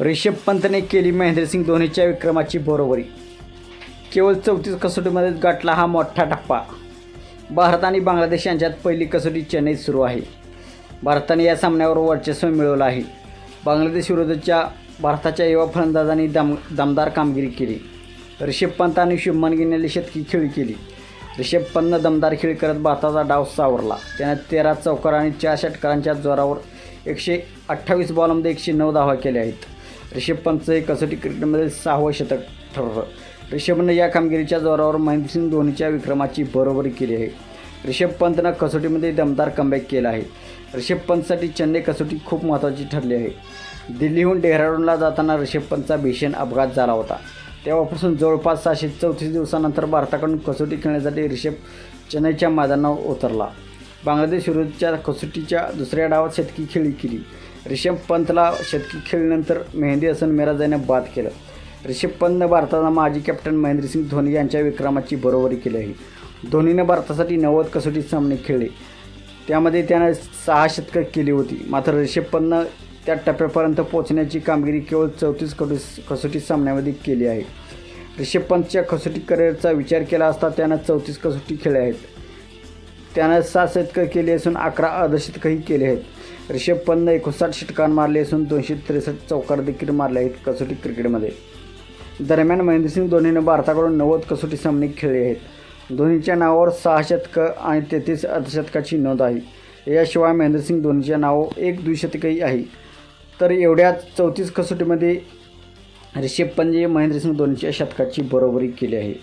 रिषभ पंतने केली महेंद्रसिंग धोनीच्या विक्रमाची बरोबरी. केवळ चौतीस कसोटीमध्येच गाठला हा मोठा टप्पा. भारत आणि बांगलादेश यांच्यात पहिली कसोटी चेन्नईत सुरू आहे. भारताने या सामन्यावर वर्चस्व मिळवलं आहे. बांगलादेश विरोधाच्या भारताच्या युवा फलंदाजांनी दम दमदार कामगिरी केली. रिषभ पंत आणि शुभमन गिलने शतकी खेळी केली. रिषभ पंतनं दमदार खेळी करत भारताचा डाव सावरला. त्याने तेरा चौकार आणि चार षटकारांच्या जोरावर एकशे अठ्ठावीस बॉलमध्ये एकशे नऊ धावा केल्या आहेत. रिषभ पंतचं हे कसोटी क्रिकेटमध्ये सहावं शतक ठरलं रिषभनं या कामगिरीच्या जोरावर महेंद्रसिंग धोनीच्या विक्रमाची बरोबरी केली आहे. रिषभ पंतनं कसोटीमध्ये दमदार कमबॅक केला आहे. रिषभ पंतसाठी चेन्नई कसोटी खूप महत्त्वाची ठरली आहे. दिल्लीहून डेहराडूनला जाताना रिषभ पंतचा भीषण अपघात झाला होता. तेव्हापासून जवळपास सहाशे चौतीस दिवसानंतर भारताकडून कसोटी खेळण्यासाठी रिषभ चेन्नईच्या मैदानावर उतरला. बांगलादेश विरुद्धच्या कसोटीच्या दुसऱ्या डावात शतकी खेळी केली. रिषभ पंतला शतकी खेळीनंतर मेहंदी हसन मिराजाने बाद केलं. रिषभ पंतनं भारताचा माजी कॅप्टन महेंद्रसिंग धोनी यांच्या विक्रमाची बरोबरी केली आहे. धोनीनं भारतासाठी नव्वद कसोटी सामने खेळले. त्यामध्ये त्यानं सहा शतकं केली होती. मात्र रिषभ पंतनं त्या टप्प्यापर्यंत पोहोचण्याची कामगिरी केवळ चौतीस कटो कसोटी सामन्यामध्ये केली आहे. रिषभ पंतच्या कसोटी करिअरचा विचार केला असता त्यानं चौतीस कसोटी खेळल्या आहेत. त्यानं सहा शतकं केली असून अकरा अर्धशतकंही केले आहेत. रिषभ पंतनं एकोणसाठ षटकार मारले असून दोनशे त्रेसष्ट चौकार देखील मारले आहेत कसोटी क्रिकेटमध्ये. दरम्यान महेंद्रसिंग धोनीनं भारताकडून नव्वद कसोटी सामने खेळले आहेत. धोनीच्या नावावर सहा शतकं आणि तेहतीस अर्धशतकाची नोंद आहे. याशिवाय महेंद्रसिंग धोनीच्या नावावर एक द्विशतकही आहे. तर एवढ्याच चौतीस कसोटीमध्ये रिषभ पंतने महेंद्रसिंग धोनीच्या शतकाची बरोबरी केली आहे.